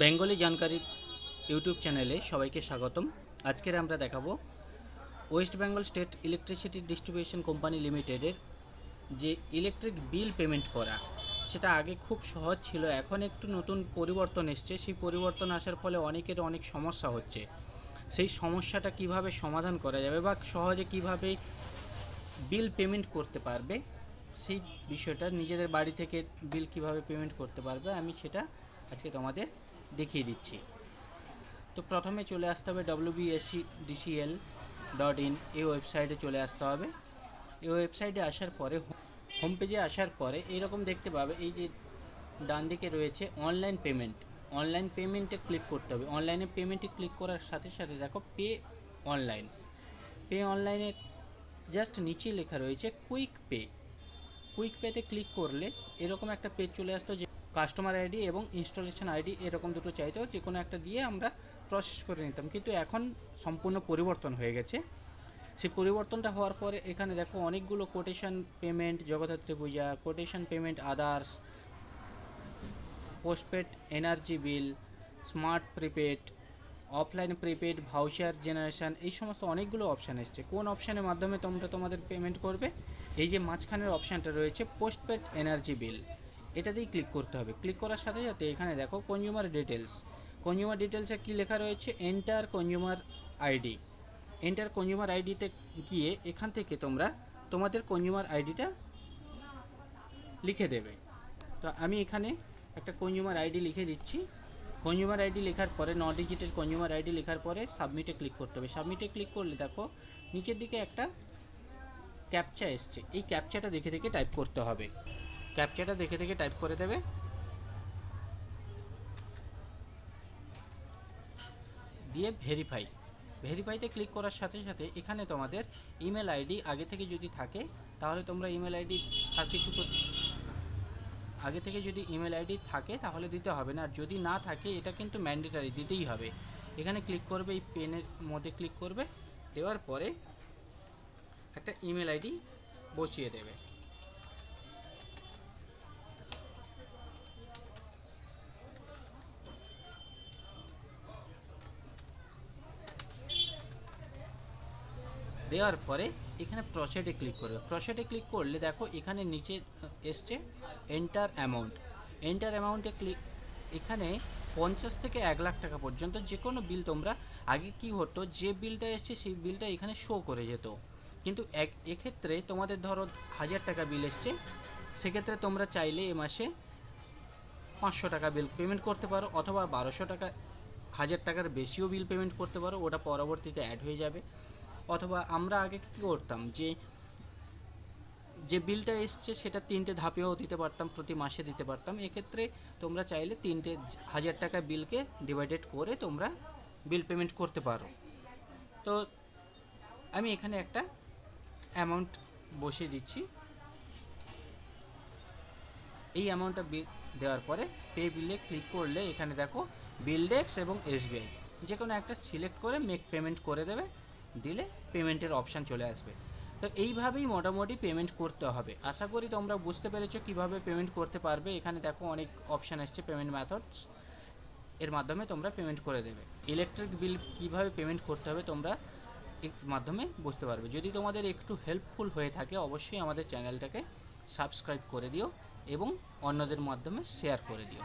Bengali জানকারি YouTube চ্যানেলে সবাইকে স্বাগতম। আজকের আমরা দেখাবো West Bengal state electricity distribution company লিমিটেডের যে ইলেকট্রিক বিল পেমেন্ট করা, সেটা আগে খুব সহজ ছিল, এখন একটু নতুন পরিবর্তন এসছে। সেই পরিবর্তন আসার ফলে অনেকের অনেক সমস্যা হচ্ছে। সেই সমস্যাটা কীভাবে সমাধান করা যাবে বা সহজে কীভাবে বিল পেমেন্ট করতে পারবে, সেই বিষয়টা নিজেদের বাড়ি থেকে বিল কীভাবে পেমেন্ট করতে পারবে, আমি সেটা আজকে তোমাদের দেখিয়ে দিচ্ছি। তো প্রথমে চলে আসতে হবে ডব্লিউবিএসসি ডিসিএল ডট ইন এই ওয়েবসাইটে চলে আসতে হবে। এই ওয়েবসাইটে আসার পরে হোম পেজে আসার পরে এইরকম দেখতে পাবে এই যে ডান দিকে রয়েছে অনলাইন পেমেন্ট অনলাইন পেমেন্টে ক্লিক করতে হবে। অনলাইনে পেমেন্টে ক্লিক করার সাথে সাথে দেখো পে অনলাইন পে অনলাইনে জাস্ট নিচে লেখা রয়েছে কুইক পে কুইক পেতে ক্লিক করলে এরকম একটা পেজ চলে আসতো যে কাস্টমার আইডি এবং ইনস্টলেশন আইডি এরকম দুটো চাইতো যে কোনো একটা দিয়ে আমরা প্রসেস করে নিতাম। কিন্তু এখন সম্পূর্ণ পরিবর্তন হয়ে গেছে। সেই পরিবর্তনটা হওয়ার পরে এখানে দেখো অনেকগুলো quotation payment Jagaddhatri Puja quotation payment others postpaid energy bill smart prepaid offline prepaid voucher generation এই সমস্ত অনেকগুলো অপশান এসছে। কোন অপশানের মাধ্যমে তোমরা তোমাদের পেমেন্ট করবে? এই যে মাঝখানের অপশানটা রয়েছে পোস্টপেড এনার্জি বিল এটাতেই ক্লিক করতে হবে। ক্লিক করার সাথে সাথে এখানে দেখো কনজিউমার ডিটেলস কনজিউমার ডিটেলসে কী লেখা রয়েছে? Enter consumer ID enter consumer আইডিতে গিয়ে এখান থেকে তোমরা তোমাদের কনজিউমার আইডিটা লিখে দেবে। তো আমি এখানে একটা কনজিউমার আইডি লিখে দিচ্ছি। কনজিউমার আইডি লেখার পরে ন ডিজিটের কনজিউমার আইডি লেখার পরে সাবমিটে ক্লিক করতে হবে। সাবমিটে ক্লিক করলে দেখো নিচের দিকে একটা ক্যাপচা এসছে। এই ক্যাপচাটা দেখে দেখে টাইপ করতে হবে। ক্যাপচাটা দেখে দেখে টাইপ করে দেবে। দিয়ে ভেরিফাই ভেরিফাইতে ক্লিক করার সাথে সাথে এখানে তোমাদের ইমেল আইডি আগে থেকে যদি থাকে, তাহলে তোমরা ইমেল আইডি আর কিছু আগে থেকে যদি ইমেল আইডি থাকে, তাহলে দিতে হবে না। আর যদি না থাকে, এটা কিন্তু ম্যান্ডেটারি দিতেই হবে। এখানে ক্লিক করবে, এই পেনের মধ্যে ক্লিক করবে। দেওয়ার পরে একটা ইমেল আইডি বসিয়ে দেবে। দেওয়ার পরে এখানে প্রসেডে ক্লিক করবে। প্রসেডে ক্লিক করলে দেখো এখানে নিচে এসছে এন্টার অ্যামাউন্ট এন্টার অ্যামাউন্টে ক্লিক এখানে পঞ্চাশ থেকে এক লাখ টাকা পর্যন্ত যে কোনো বিল তোমরা আগে কি হতো, যে বিলটা এসছে সেই বিলটা এখানে শো করে যেত। কিন্তু এক, এক্ষেত্রে তোমাদের ধরো হাজার টাকা বিল এসছে, সেক্ষেত্রে তোমরা চাইলে এ মাসে পাঁচশো টাকা বিল পেমেন্ট করতে পারো অথবা বারোশো টাকা, হাজার টাকার বেশিও বিল পেমেন্ট করতে পারো, ওটা পরবর্তীতে অ্যাড হয়ে যাবে। অথবা আমরা আগে কী করতাম? যে যে বিলটা এসছে সেটা তিনটে ধাপেও দিতে পারতাম, প্রতি মাসে দিতে পারতাম। এক্ষেত্রে তোমরা চাইলে তিনটে হাজার টাকা বিলকে ডিভাইডেড করে তোমরা বিল পেমেন্ট করতে পারো। তো আমি এখানে একটা অ্যামাউন্ট বসিয়ে দিচ্ছি। এই অ্যামাউন্টটা বিল দেওয়ার পরে পে বিলে ক্লিক করলে এখানে দেখো বিলডেক্স এবং এসবিআই যে কোনো একটা সিলেক্ট করে মেক পেমেন্ট করে দেবে। দিলে পেমেন্টের অপশান চলে আসবে। তো এইভাবেই মোটামুটি পেমেন্ট করতে হবে। আশা করি তোমরা বুঝতে পেরেছ কীভাবে পেমেন্ট করতে পারবে। এখানে দেখো অনেক অপশান আসছে পেমেন্ট মেথডস এর মাধ্যমে তোমরা পেমেন্ট করে দেবে। ইলেকট্রিক বিল কীভাবে পেমেন্ট করতে হবে তোমরা এর মাধ্যমে বুঝতে পারবে। যদি তোমাদের একটু হেল্পফুল হয়ে থাকে, অবশ্যই আমাদের চ্যানেলটাকে সাবস্ক্রাইব করে দিও এবং অন্যদের মাধ্যমে শেয়ার করে দিও।